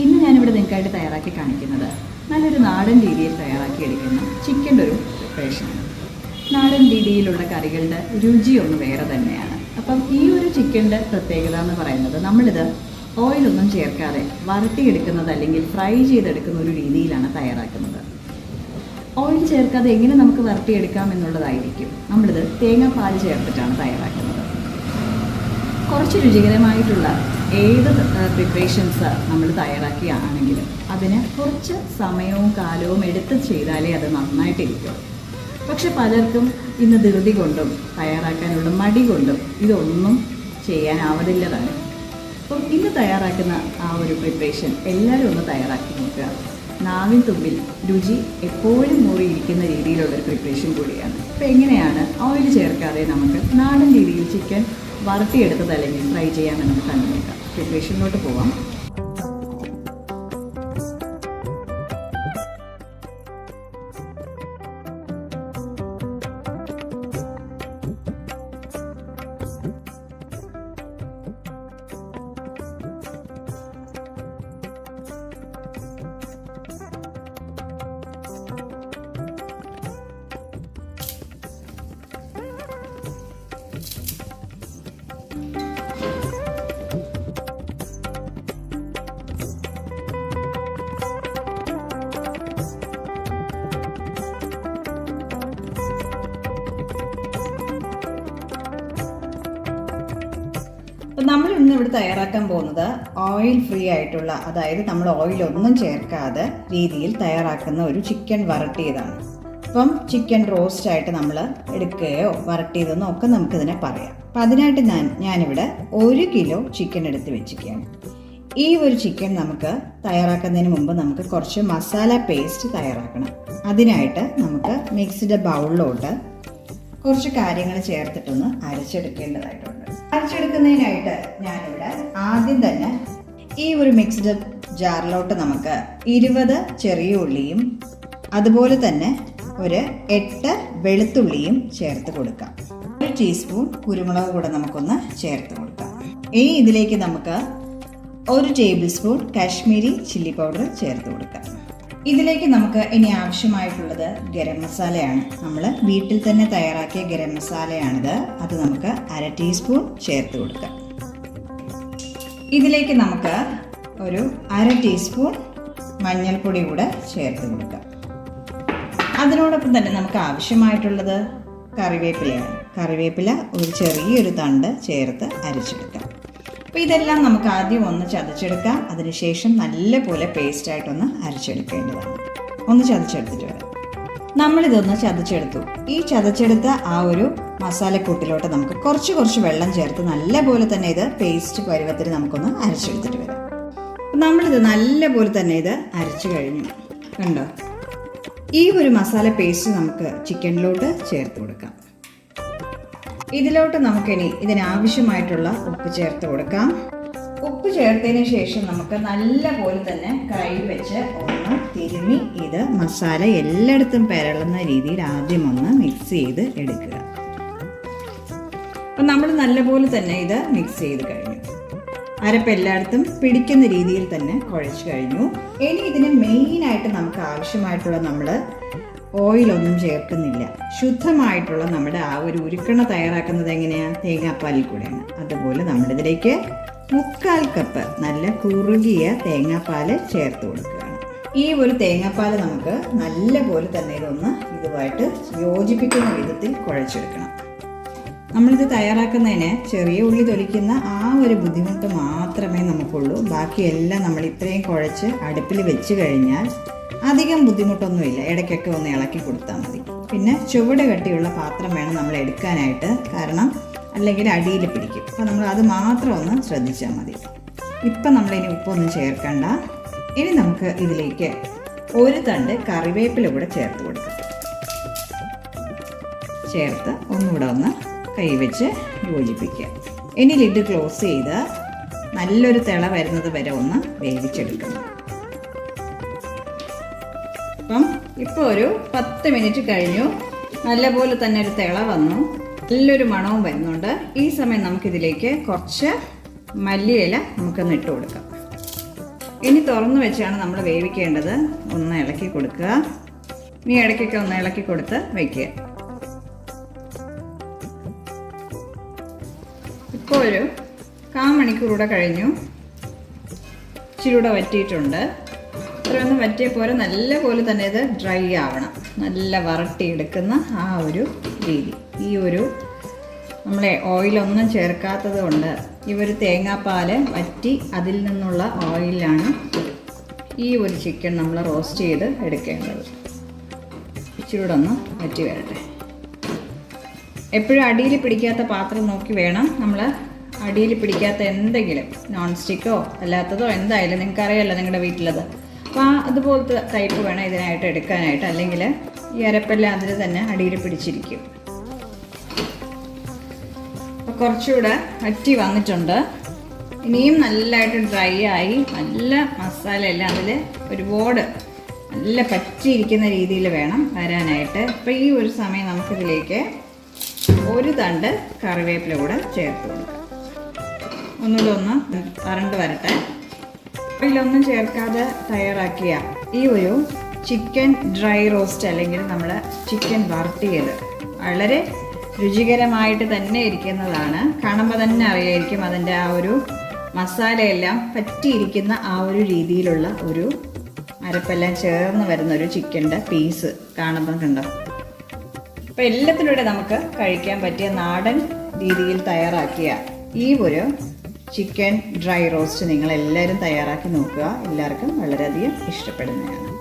ഇന്ന് ഞാനിവിടെ നിങ്ങൾക്കായിട്ട് തയ്യാറാക്കി കാണിക്കുന്നത് നല്ലൊരു നാടൻ രീതിയിൽ തയ്യാറാക്കി എടുക്കുന്ന ചിക്കന്റെ ഒരു പ്രിപ്പറേഷനാണ് നാടൻ രീതിയിലുള്ള കറികളുടെ രുചി ഒന്ന് വേറെ തന്നെയാണ്. അപ്പം ഈ ഒരു ചിക്കന്റെ പ്രത്യേകത എന്ന് പറയുന്നത് നമ്മളിത് ഓയിലൊന്നും ചേർക്കാതെ വരട്ടിയെടുക്കുന്നത് അല്ലെങ്കിൽ ഫ്രൈ ചെയ്തെടുക്കുന്ന ഒരു രീതിയിലാണ് തയ്യാറാക്കുന്നത്. ഓയിൽ ചേർക്കാതെ എങ്ങനെ നമുക്ക് വരട്ടിയെടുക്കാം എന്നുള്ളതായിരിക്കും നമ്മളിത് തേങ്ങാപ്പാൽ ചേർത്തിട്ടാണ് തയ്യാറാക്കുന്നത്. കുറച്ച് രുചികരമായിട്ടുള്ള ഏത് പ്രിപ്പറേഷൻസ് നമ്മൾ തയ്യാറാക്കിയാണെങ്കിലും അതിന് കുറച്ച് സമയവും കാലവും എടുത്ത് ചെയ്താലേ അത് നന്നായിട്ടിരിക്കും. പക്ഷെ പലർക്കും ഇന്ന് ധൃതി കൊണ്ടും തയ്യാറാക്കാനുള്ള മടി കൊണ്ടും ഇതൊന്നും ചെയ്യാനാവതില്ല തന്നെ അപ്പം ഇന്ന് തയ്യാറാക്കുന്ന ആ ഒരു പ്രിപ്പറേഷൻ എല്ലാവരും ഒന്ന് തയ്യാറാക്കി നോക്കുക. നാവിൻ തുമ്പിൽ രുചി എപ്പോഴും മൂറിയിരിക്കുന്ന രീതിയിലുള്ളൊരു പ്രിപ്പറേഷൻ കൂടിയാണ്. അപ്പോൾ എങ്ങനെയാണ് ഓയിൽ ചേർക്കാതെ നമുക്ക് നാടൻ രീതിയിൽ ചിക്കൻ വറുത്തിയെടുത്തത് അല്ലെങ്കിൽ ഫ്രൈ ചെയ്യാമെന്ന് നമുക്ക് കണ്ടു നോക്കാം പ്രിപ്പറേഷനിലോട്ട് പോവാം. അപ്പം നമ്മൾ ഇന്ന് ഇവിടെ തയ്യാറാക്കാൻ പോകുന്നത് ഓയിൽ ഫ്രീ ആയിട്ടുള്ള അതായത് നമ്മൾ ഓയിൽ ഒന്നും ചേർക്കാതെ രീതിയിൽ തയ്യാറാക്കുന്ന ഒരു ചിക്കൻ വരട്ടിയതാണ്. അപ്പം ചിക്കൻ റോസ്റ്റ് ആയിട്ട് നമ്മൾ എടുക്കുകയോ വരട്ടിയതെന്നോ ഒക്കെ നമുക്കിതിനെ പറയാം. അപ്പം അതിനായിട്ട് ഞാൻ ഞാനിവിടെ ഒരു കിലോ ചിക്കൻ എടുത്ത് വെച്ചിരിക്കുകയാണ്. ഈ ഒരു ചിക്കൻ നമുക്ക് തയ്യാറാക്കുന്നതിന് മുമ്പ് നമുക്ക് കുറച്ച് മസാല പേസ്റ്റ് തയ്യാറാക്കണം. അതിനായിട്ട് നമുക്ക് മിക്സിയുടെ ബൗളിലോട്ട് കുറച്ച് കാര്യങ്ങൾ ചേർത്തിട്ടൊന്ന് അരച്ചെടുക്കേണ്ടതായിട്ടുണ്ട്. അരച്ചെടുക്കുന്നതിനായിട്ട് ഞാനിവിടെ ആദ്യം തന്നെ ഈ ഒരു മിക്സ്ഡ് ജാറിലോട്ട് നമുക്ക് ഇരുപത് ചെറിയ ഉള്ളിയും അതുപോലെ തന്നെ ഒരു എട്ട് വെളുത്തുള്ളിയും ചേർത്ത് കൊടുക്കാം. ഒരു ടീസ്പൂൺ കുരുമുളക് കൂടെ നമുക്കൊന്ന് ചേർത്ത് കൊടുക്കാം. ഇനി ഇതിലേക്ക് നമുക്ക് ഒരു tablespoon Kashmiri chilli powder ചേർത്ത് കൊടുക്കാം. ഇതിലേക്ക് നമുക്ക് ഇനി ആവശ്യമായിട്ടുള്ളത് ഗരം മസാലയാണ്. നമ്മൾ വീട്ടിൽ തന്നെ തയ്യാറാക്കിയ ഗരം മസാലയാണിത്. അത് നമുക്ക് അര ടീസ്പൂൺ ചേർത്ത് കൊടുക്കാം. ഇതിലേക്ക് നമുക്ക് ഒരു അര ടീസ്പൂൺ മഞ്ഞൾപ്പൊടി കൂടെ ചേർത്ത് കൊടുക്കാം. അതിനോടൊപ്പം തന്നെ നമുക്ക് ആവശ്യമായിട്ടുള്ളത് കറിവേപ്പിലയാണ്. കറിവേപ്പില ഒരു ചെറിയൊരു തണ്ട് ചേർത്ത് അരച്ചെടുക്കാം. അപ്പോൾ ഇതെല്ലാം നമുക്ക് ആദ്യം ഒന്ന് ചതച്ചെടുക്കാം. അതിനുശേഷം നല്ലപോലെ പേസ്റ്റായിട്ടൊന്ന് അരച്ചെടുക്കേണ്ടതാണ് ഒന്ന് ചതച്ചെടുത്തിട്ട് വരാം. നമ്മളിതൊന്ന് ചതച്ചെടുത്തു. ഈ ചതച്ചെടുത്ത ആ ഒരു മസാലക്കൂട്ടിലോട്ട് നമുക്ക് കുറച്ച് കുറച്ച് വെള്ളം ചേർത്ത് നല്ലപോലെ തന്നെ ഇത് പേസ്റ്റ് പരുവത്തിൽ നമുക്കൊന്ന് അരച്ചെടുത്തിട്ട് വരാം. നമ്മളിത് നല്ലപോലെ തന്നെ ഇത് അരച്ചു കഴിഞ്ഞു. കണ്ടോ? ഈ ഒരു മസാല പേസ്റ്റ് നമുക്ക് ചിക്കനിലോട്ട് ചേർത്ത് കൊടുക്കാം. ഇതിലോട്ട് നമുക്കിനി ഇതിനാവശ്യമായിട്ടുള്ള ഉപ്പ് ചേർത്ത് കൊടുക്കാം. ഉപ്പ് ചേർത്തതിന് ശേഷം നമുക്ക് നല്ല പോലെ തന്നെ കൈ വെച്ച് ഒന്ന് തിരുമി ഇത് മസാല എല്ലായിടത്തും പെരളുന്ന രീതിയിൽ ആദ്യം ഒന്ന് മിക്സ് ചെയ്ത് എടുക്കുക. അപ്പം നമ്മൾ നല്ലപോലെ തന്നെ ഇത് മിക്സ് ചെയ്ത് കഴിഞ്ഞു. അരപ്പ് എല്ലായിടത്തും പിടിക്കുന്ന രീതിയിൽ തന്നെ കുഴച്ച് കഴിഞ്ഞു. ഇനി ഇതിന് മെയിനായിട്ട് നമുക്ക് ആവശ്യമായിട്ടുള്ള നമ്മൾ ഓയിലൊന്നും ചേർക്കുന്നില്ല. ശുദ്ധമായിട്ടുള്ള നമ്മുടെ ആ ഒരു ഉരുക്കണ തയ്യാറാക്കുന്നത് എങ്ങനെയാണ് തേങ്ങാപ്പാലിൽ കൂടെയാണ് അതുപോലെ നമ്മളിതിലേക്ക് മുക്കാൽ കപ്പ് നല്ല കുറുകിയ തേങ്ങാപ്പാൽ ചേർത്ത് കൊടുക്കുകയാണ്. ഈ ഒരു തേങ്ങാപ്പാൽ നമുക്ക് നല്ല പോലെ തന്നെ ഇതൊന്ന് ഇതുമായിട്ട് യോജിപ്പിക്കുന്ന വിധത്തിൽ കുഴച്ചെടുക്കണം. നമ്മളിത് തയ്യാറാക്കുന്നതിന് ചെറിയ ഉള്ളി തൊലിക്കുന്ന ആ ഒരു ബുദ്ധിമുട്ട് മാത്രമേ നമുക്കുള്ളൂ. ബാക്കിയെല്ലാം നമ്മൾ ഇത്രയും കുഴച്ച് അടുപ്പിൽ വെച്ച് കഴിഞ്ഞാൽ അധികം ബുദ്ധിമുട്ടൊന്നുമില്ല. ഇടയ്ക്കൊക്കെ ഒന്ന് ഇളക്കി കൊടുത്താൽ മതി. പിന്നെ ചുവട് കട്ടിയുള്ള പാത്രം വേണം നമ്മൾ എടുക്കാനായിട്ട്. കാരണം അല്ലെങ്കിൽ അടിയിൽ പിടിക്കും. അപ്പോൾ നമ്മൾ അത് മാത്രം ഒന്ന് ശ്രദ്ധിച്ചാൽ മതി. ഇപ്പം നമ്മളിനി ഉപ്പൊന്നും ചേർക്കണ്ട. ഇനി നമുക്ക് ഇതിലേക്ക് ഒരു തണ്ട് കറിവേപ്പില കൂടെ ചേർത്ത് കൊടുക്കാം. ചേർത്ത് ഒന്നുകൂടെ ഒന്ന് കൈവച്ച് യോജിപ്പിക്കുക. ഇനി ലിഡ് ക്ലോസ് ചെയ്ത് നല്ലൊരു തിള വരുന്നത് വരെ ഒന്ന് വേവിച്ചെടുക്കണം. അപ്പം ഇപ്പോൾ ഒരു പത്ത് മിനിറ്റ് കഴിഞ്ഞു. നല്ലപോലെ തന്നെ ഒരു തിള വന്നു. നല്ലൊരു മണവും വരുന്നുണ്ട്. ഈ സമയം നമുക്കിതിലേക്ക് കുറച്ച് മല്ലിയില നമുക്കൊന്ന് ഇട്ട് കൊടുക്കാം. ഇനി തുറന്നു വെച്ചാണ് നമ്മൾ വേവിക്കേണ്ടത്. ഒന്ന് ഇളക്കി കൊടുക്കുക. ഇനി ഇടയ്ക്കൊക്കെ ഒന്ന് ഇളക്കി കൊടുത്ത് വയ്ക്കുക ഇപ്പോൾ ഒരു കാ മണിക്കൂറൂടെ കഴിഞ്ഞു. ഇച്ചിരി കൂടെ വറ്റിയിട്ടുണ്ട്. ഇത്രയൊന്നും വറ്റിയ പോലെ നല്ല പോലെ തന്നെ ഇത് ഡ്രൈ ആവണം. നല്ല വരട്ടിയെടുക്കുന്ന ആ ഒരു രീതി. ഈ ഒരു നമ്മളെ ഓയിലൊന്നും ചേർക്കാത്തത് കൊണ്ട് ഈ ഒരു തേങ്ങാപ്പാൽ വറ്റി അതിൽ നിന്നുള്ള ഓയിലാണ് ഈ ഒരു ചിക്കൻ നമ്മൾ റോസ്റ്റ് ചെയ്ത് എടുക്കേണ്ടത്. ഇച്ചിരി കൂടെ ഒന്ന് വറ്റി വരട്ടെ. എപ്പോഴും അടിയിൽ പിടിക്കാത്ത പാത്രം നോക്കി വേണം നമ്മൾ അടിയിൽ പിടിക്കാത്ത എന്തെങ്കിലും നോൺ സ്റ്റിക്കോ അല്ലാത്തതോ എന്തായാലും നിങ്ങൾക്ക് അറിയാമല്ലോ നിങ്ങളുടെ വീട്ടിലത്. അപ്പോൾ ആ അതുപോലത്തെ ടൈപ്പ് വേണം ഇതിനായിട്ട് എടുക്കാനായിട്ട്. അല്ലെങ്കിൽ ഈ അരപ്പെല്ലാം അതിൽ തന്നെ അടിയിൽ പിടിച്ചിരിക്കും. അപ്പോൾ കുറച്ചുകൂടെ അറ്റി വന്നിട്ടുണ്ട്. ഇനിയും നല്ലതായിട്ട് ഡ്രൈ ആയി നല്ല മസാല എല്ലാം അതിൽ ഒരുപാട് നല്ല പറ്റിയിരിക്കുന്ന രീതിയിൽ വേണം വരാനായിട്ട്. അപ്പോൾ ഈ ഒരു സമയം നമുക്കിതിലേക്ക് ഒരു തണ്ട് കറിവേപ്പില കൂടെ ചേർത്ത് ഒന്നുകൂടെ ഒന്ന് വരട്ടെ. ഇതിലൊന്നും ചേർക്കാതെ തയ്യാറാക്കിയ ഈ ഒരു ചിക്കൻ ഡ്രൈ റോസ്റ്റ് അല്ലെങ്കിൽ നമ്മൾ ചിക്കൻ വറുത്തിയത് വളരെ രുചികരമായിട്ട് തന്നെ ഇരിക്കുന്നതാണ്. കാണുമ്പോൾ തന്നെ അറിയായിരിക്കും അതിന്റെ ആ ഒരു മസാലയെല്ലാം പറ്റിയിരിക്കുന്ന ആ ഒരു രീതിയിലുള്ള ഒരു അരപ്പെല്ലാം ചേർന്ന് വരുന്ന ഒരു ചിക്കന്റെ പീസ് കാണുമ്പോൾ കണ്ടോ? അപ്പോൾ എല്ലാത്തിലൂടെ നമുക്ക് കഴിക്കാൻ പറ്റിയ നാടൻ രീതിയിൽ തയ്യാറാക്കിയ ഈ ഒരു ചിക്കൻ ഡ്രൈ റോസ്റ്റ് നിങ്ങൾ എല്ലാവരും തയ്യാറാക്കി നോക്കുക. എല്ലാവർക്കും വളരെയധികം ഇഷ്ടപ്പെടുന്നതാണ്.